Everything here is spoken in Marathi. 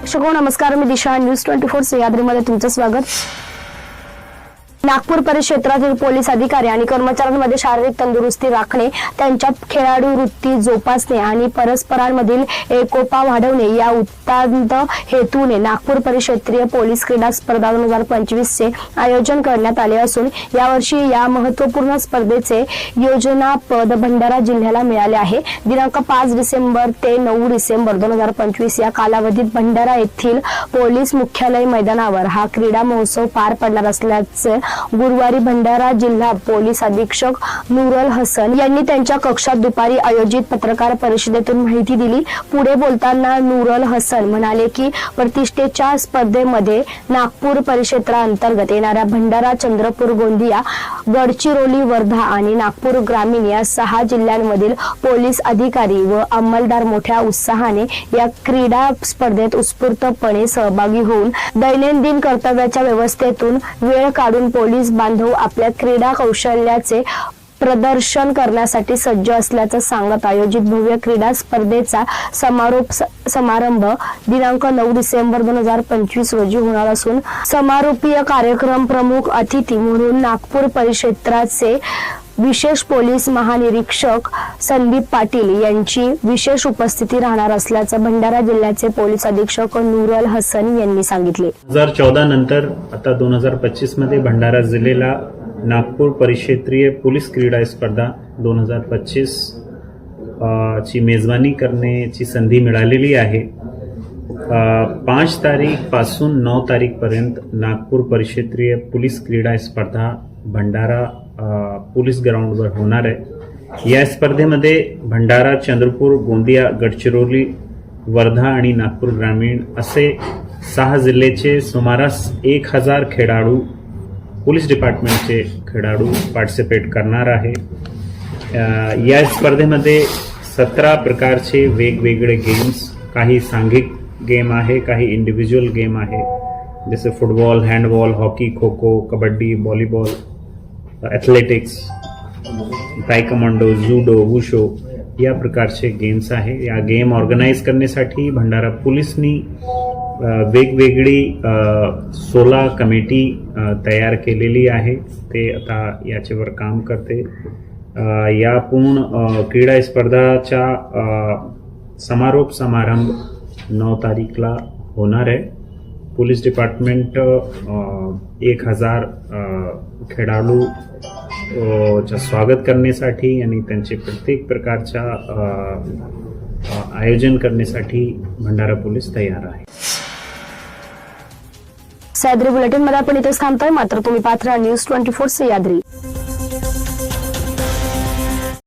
प्रेक्षक हो, नमस्कार. मी दिशा न्यूज ट्वेंटी फोर सह्याद्रीमध्ये तुमचं स्वागत. नागपूर परिक्षेत्रातील पोलीस अधिकारी आणि कर्मचाऱ्यांमध्ये शारीरिक तंदुरुस्ती राखणे त्यांच्या खेळाडू वृत्ती जोपासणे आणि परस्परांमधील एकोपा वाढवणे या उत्तांत हेतूने नागपूर परिक्षेत्रीय पोलीस क्रीडा स्पर्धा दोन हजार पंचवीस चे आयोजन करण्यात आले असून यावर्षी या महत्त्वपूर्ण स्पर्धेचे योजना पद भंडारा जिल्ह्याला मिळाले आहे. दिनांक पाच डिसेंबर ते नऊ डिसेंबर दोन हजार पंचवीस या कालावधीत भंडारा येथील पोलीस मुख्यालय मैदानावर हा क्रीडा महोत्सव पार पडणार असल्याचे गुरुवारी भंडारा जिल्हा पोलीस अधीक्षक नूरल हसन यांनी त्यांच्या कक्षात दुपारी आयोजित पत्रकार परिषदेतून माहिती दिली. पुढे बोलताना नूरल हसन म्हणाले की प्रतिष्ठेच्या स्पर्धेमध्ये नागपूर परिक्षेत्राअंतर्गत येणाऱ्या भंडारा चंद्रपूर गोंदिया गडचिरोली वर्धा आणि नागपूर ग्रामीण या सहा जिल्ह्यांमधील पोलीस अधिकारी व अंमलदार मोठ्या उत्साहाने या क्रीडा स्पर्धेत उत्स्फूर्तपणे सहभागी होऊन दैनंदिन कर्तव्याच्या व्यवस्थेतून वेळ काढून पोलीस बांधव आपल्या क्रीडा कौशल्याचे प्रदर्शन करण्यासाठी सज्ज असल्याचं सांगत आयोजित भव्य क्रीडा स्पर्धेचा समारोप समारंभ दिनांक नऊ डिसेंबर दोन हजार पंचवीस रोजी होणार असून समारोपीय कार्यक्रम प्रमुख अतिथी म्हणून नागपूर परिक्षेत्राचे विशेष पोलीस महानिरीक्षक संदीप पाटील यांची विशेष उपस्थिती राहणार असल्याचं भंडारा जिल्ह्याचे पोलीस अधीक्षक नूरल हसन यांनी सांगितले. हजार चौदा नंतर आता दोन हजार पच्चीसमध्ये भंडारा जिल्ह्याला नागपूर परिक्षेत्रीय पोलीस क्रीडा स्पर्धा दोन हजार पच्चीस ची मेजवानी करण्याची संधी मिळालेली आहे. पाच तारीखपासून नऊ तारीखपर्यंत नागपूर परिक्षेत्रीय पोलीस क्रीडा स्पर्धा भंडारा पोलीस ग्राउंडवर होणार आहे. या स्पर्धेमध्ये भंडारा चंद्रपूर गोंदिया गडचिरोली वर्धा आणि नागपूर ग्रामीण असे सहा जिल्ह्याचे सुमारास एक हजार खेळाडू पोलीस डिपार्टमेंटचे खेळाडू पार्टिसिपेट करणार आहे. या स्पर्धेमध्ये सतरा प्रकारचे वेगवेगळे गेम्स काही सांघिक गेम आहे काही इंडिव्हिज्युअल गेम आहे. जैसे football handball hockey kho kho kabaddi volleyball athletics taekwondo judo wushu या प्रकारचे गेम्स आहे. या गेम ऑर्गनाईज करण्यासाठी भंडारा पोलिसनी वेगवेगळी सोला कमिटी तयार केलेली आहे. ते आता याच्यावर काम करते. या पूर्ण क्रीडा स्पर्धाचा समारोप समारंभ नऊ तारीखला होणार आहे. पोलीस डिपार्टमेंट एक हजार खेळाडू स्वागत करण्यासाठी आणि त्यांचे प्रत्येक प्रकारच्या आयोजन करण्यासाठी भंडारा पोलीस तयार आहे. सह्याद्री बुलेटिनमध्ये आपण इथेच थांबतोय. मात्र तुम्ही पात्र न्यूज ट्वेंटी फोर सह्याद्री